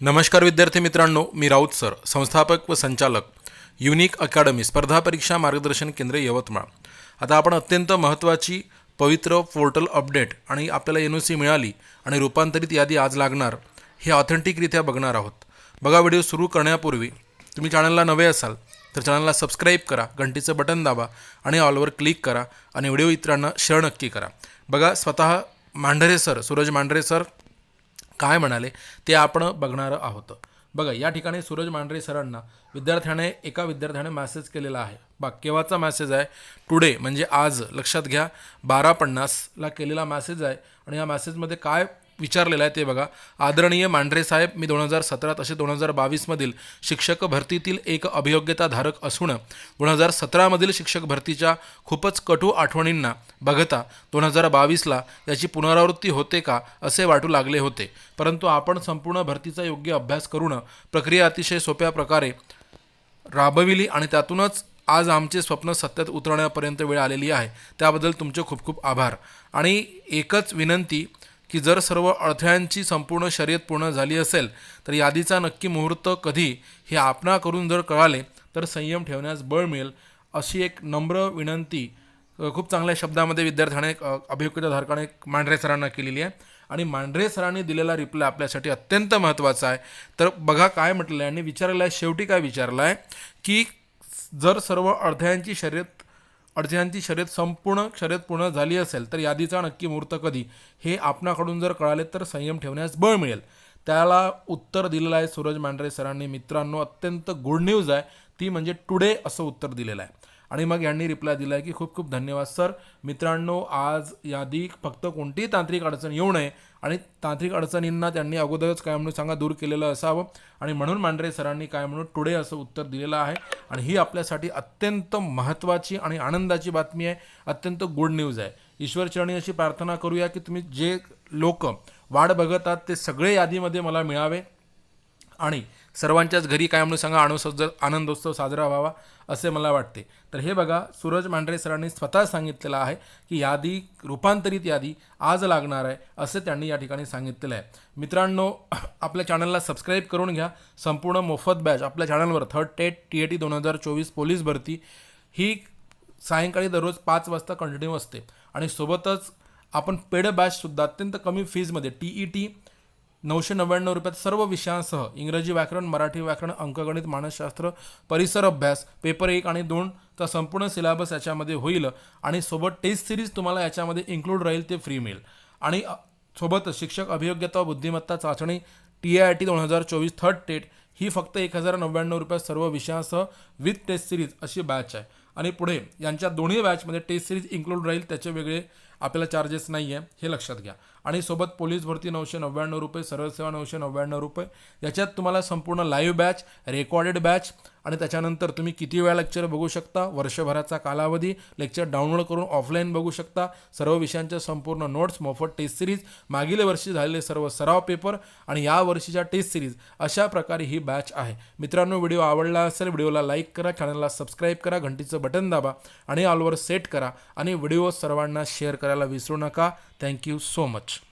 नमस्कार विद्यार्थी मित्रांनो मी राऊत सर संस्थापक व संचालक युनिक अकॅडमी स्पर्धा परीक्षा मार्गदर्शन केंद्र यवतमाळ. आता आपण अत्यंत महत्त्वाची पवित्र पोर्टल अपडेट आणि आपल्याला एन ओ सी मिळाली आणि रूपांतरित यादी आज लागणार हे ऑथेंटिकरित्या बघणार आहोत. बघा व्हिडिओ सुरू करण्यापूर्वी तुम्ही चॅनलला नवे असाल तर चॅनलला सबस्क्राईब करा घंटीचं बटन दाबा आणि ऑलवर क्लिक करा आणि व्हिडिओ इतरांना शेअर नक्की करा. बघा स्वतः मांढरे सर सूरज मांढरे सर काय म्हणाले ते आपण बघणार आहोत. बघा या ठिकाणी सूरज मांढरे सरांना विद्यार्थ्याने एका विद्यार्थ्याने मॅसेज केलेला आहे. बा केव्हाचा मॅसेज आहे? टुडे म्हणजे आज. लक्षात घ्या बारा पन्नासला केलेला मॅसेज आहे. आणि या मॅसेजमध्ये काय विचारलेलं आहे ते बघा. आदरणीय मांढरे साहेब मी दोन हजार सतरा तसे दोन हजार बावीसमधील शिक्षक भरतीतील एक अभियोग्यताधारक असून दोन हजार सतरामधील शिक्षक भरतीच्या खूपच कटू आठवणींना बघता दोन हजार बावीसला याची पुनरावृत्ती होते का असे वाटू लागले होते. परंतु आपण संपूर्ण भरतीचा योग्य अभ्यास करून प्रक्रिया अतिशय सोप्या प्रकारे राबविली आणि त्यातूनच आज आमचे स्वप्न सत्यात उतरण्यापर्यंत वेळ आलेली आहे. त्याबद्दल तुमचे खूप खूप आभार. आणि एकच विनंती की जर सर्व अडथळ्यांची संपूर्ण शर्यत पूर्ण झाली असेल तर यादीचा नक्की मुहूर्त कधी हे आपणा करून जर कळाले तर संयम ठेवण्यास बळ मिळेल अशी एक नम्र विनंती खूप चांगल्या शब्दामध्ये विद्यार्थ्याने अ, अभियोग्यताधारकाने मांढरे सरांना केलेली आहे. आणि मांढरे सरांनी दिलेला रिप्लाय आपल्यासाठी अत्यंत महत्त्वाचा आहे. तर बघा काय म्हटलं आहे आणि विचारलं आहे शेवटी काय विचारलं आहे की जर सर्व अडथळ्यांची शर्यत अडथळ्यांची शर्यत संपूर्ण शर्यत पूर्ण झाली असेल तर यादीचा नक्की मुहूर्त कधी? हे आपणाकडून जर कळाले तर संयम ठेवण्यास बळ मिळेल. त्याला उत्तर दिलेलं आहे सूरज मांढरे सरांनी. मित्रांनो अत्यंत गुड न्यूज आहे. ती म्हणजे टुडे असं उत्तर दिलेलं आहे. आणि मग यांनी रिप्लाय दिला आहे की खूप खूप धन्यवाद सर. मित्रांनो आज यादी फक्त कोणतीही तांत्रिक अडचण येऊ नये आणि तांत्रिक अडचणींना त्यांनी अगोदरच काय म्हणून सांगा दूर केलेलं असावं. आणि म्हणून मांढरे सरांनी काय म्हणून टुडे असं उत्तर दिलेलं आहे. आणि ही आपल्यासाठी अत्यंत महत्त्वाची आणि आनंदाची बातमी आहे. अत्यंत गुड न्यूज आहे. ईश्वरचरणी अशी प्रार्थना करूया की तुम्ही जे लोक वाट बघत आहात ते सगळे यादीमध्ये मला मिळावे. आणि सर्वांच्याच घरी काय म्हणून सांगा अणुसज्ज आनंदोत्सव साजरा व्हावा असे मला वाटते. तर हे बघा सूरज मांढरे सरांनी स्वतः सांगितलेलं आहे की यादी रूपांतरित यादी आज लागणार आहे असे त्यांनी या ठिकाणी सांगितलेलं आहे. मित्रांनो आपल्या चॅनलला सबस्क्राईब करून घ्या. संपूर्ण मोफत बॅच आपल्या चॅनलवर third TET T A T दोन हजार चोवीस पोलीस भरती ही सायंकाळी दररोज पाच वाजता कंटिन्यू असते. आणि सोबतच आपण पेड बॅचसुद्धा अत्यंत कमी फीजमध्ये टी ई टी नऊशे नव्याण्णव रुपयात सर्व विषयांसह इंग्रजी व्याकरण मराठी व्याकरण अंकगणित मानसशास्त्र परिसर अभ्यास पेपर एक आणि दोनचा संपूर्ण सिलेबस याच्यामध्ये होईल आणि सोबत टेस्ट सिरीज तुम्हाला याच्यामध्ये इन्क्लूड राहील ते फ्री मिळेल. आणि सोबतच शिक्षक अभियोग्यता बुद्धिमत्ता चाचणी टी आय टी दोन हजार चोवीस थर्ड टेट ही फक्त एक हजार नव्याण्णव रुपयात सर्व विषयांसह विथ टेस्ट सिरीज अशी बॅच आहे. आणि पुढे यांच्या दोन्ही बॅचमध्ये टेस्ट सिरीज इन्क्लूड राहील त्याचे वेगळे आपल्याला चार्जेस नाही आहे हे लक्षात घ्या. आणि सोबत पोलीस भरती नऊशे नव्याण्णव रुपये सरळ सेवा नऊशे नव्याण्णव रुपये. याच्यात तुम्हाला संपूर्ण लाईव्ह बॅच रेकॉर्डेड बॅच आणि त्याच्यानंतर तुम्ही किती वेळा लेक्चर बघू शकता वर्षभराचा कालावधी लेक्चर डाउनलोड करून ऑफलाईन बघू शकता. सर्व विषयांच्या संपूर्ण नोट्स मोफत टेस्ट सिरीज मागील वर्षी झालेले सर्व सराव पेपर आणि या वर्षीच्या टेस्ट सिरीज अशा प्रकारे ही बॅच आहे. मित्रांनो व्हिडिओ आवडला असेल व्हिडिओला लाईक करा चॅनलला सबस्क्राईब करा घंटीचं बटन दाबा आणि ऑलवर सेट करा आणि व्हिडिओ सर्वांना शेअर करा. करायला विसरू नका. Thank you so much